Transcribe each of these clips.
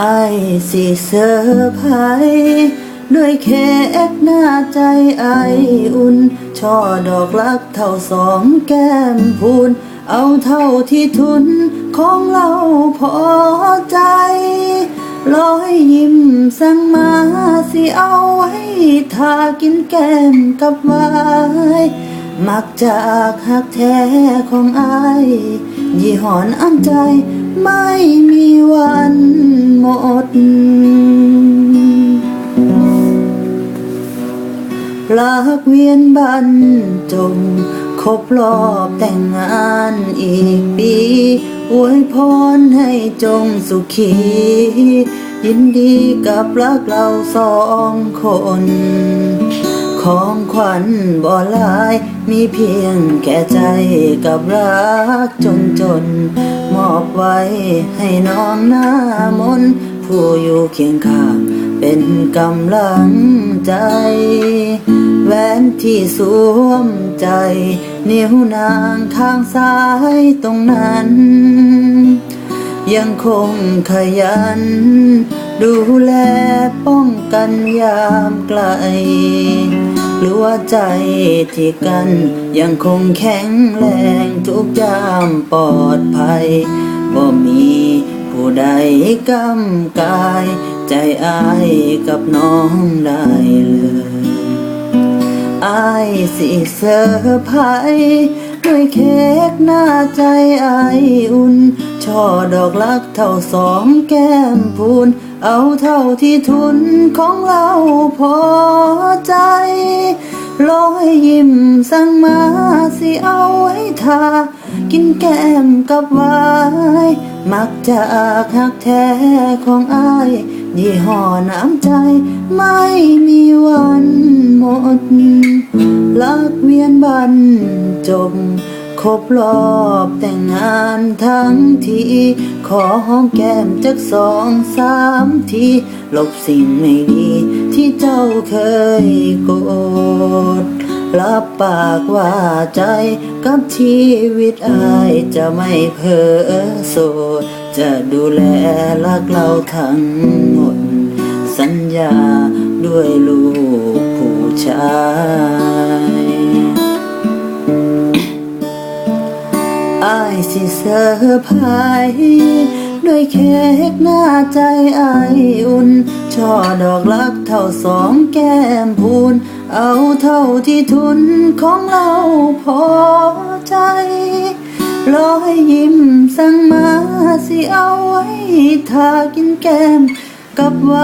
ไอสิเซอร์ไพด้วยเค้กหน้าใจไออุ่น ช่อดอกลักเท่าสองแก้มพูน เอาเท่าที่ทุนของเราพอใจร้อยยิ้มสั่งมาสิเอาไว้ทากินแก้มกับไว มักจากหักแท้ของอายยี่หอนอ้ำใจไม่มีวันหมด ลากเวียนบันจงครบรอบแต่งงานอีกปีอวยพรให้จงสุขี ยินดีกับรักเราสองคน ของขวัญบ่ลาย มีเพียงแค่ใจกับรักจนจน มอบไว้ให้น้องหน้ามนต์ผู้อยู่เคียงข้างเป็นกำลังใจ แหวนที่สวมใจ นิ้วนางข้างซ้ายตรงนั้น ยังคงขยัน ดูแลป้องกันยามไกล หรือว่าใจที่กัน ยังคงแข็งแรงทุกยามปลอดภัยบ่มีผู้ใดกำกาย ใจอายกับน้องได้เลยอายสิเซอร์ไพรส์ด้วยเค้กหน้าใจอายอุ่น ช่อดอกลักเท่าสองแก้มพูน เอาเท่าที่ทุนของเราพอใจ ร้อยยิ้มสั่งมาสิเอาไว้ทา กินแก้มกับวน์มักจากหักแท้ของอายยี่ห้อน้ำใจไม่มีวันหมด ลักเวียนบันจบครบรอบแต่งงานทั้งที ขอหอมแก้มจักสองสามที ลบสิ่งไม่ดี ที่เจ้าเคยโกรธรับปากว่าใจกับชีวิตอายจะไม่เพ้อโสด จะดูแลรักเราทั้งหมด สัญญาด้วยลูกผู้ชายอายสิเซอร์ไพรส์ ด้วยเค้กหน้าใจอายอุ่น ช่อดอกลักเท่าสองแก้มพูน เอาเท่าที่ทุนของเราพอใจร้อยยิ้มสั่งมาสิเอาไว้ทากินแก้มกับไว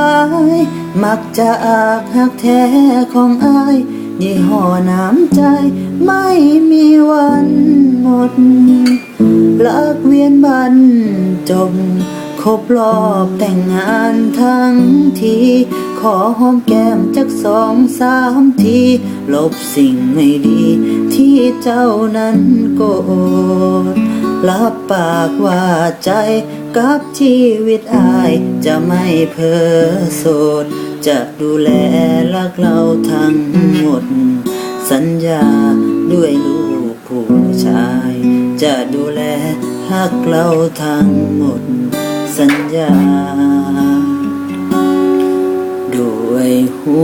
น์มักจะอากหักแท้ของอาย ยี่ห้อน้ำใจไม่มีวันหมดลักเวียนบันจบครบรอบแต่งงานทั้งที ขอหอมแก้มจักสองสามที ลบสิ่งไม่ดีที่เจ้านั้นโกรธรับ ปากว่าใจ กับชีวิตอายจะไม่เพ้อโสด จะดูแลรักเราทั้งหมด สัญญาด้วยลูกผู้ชาย จะดูแลรักเราทั้งหมด สัญญา ด้วยหั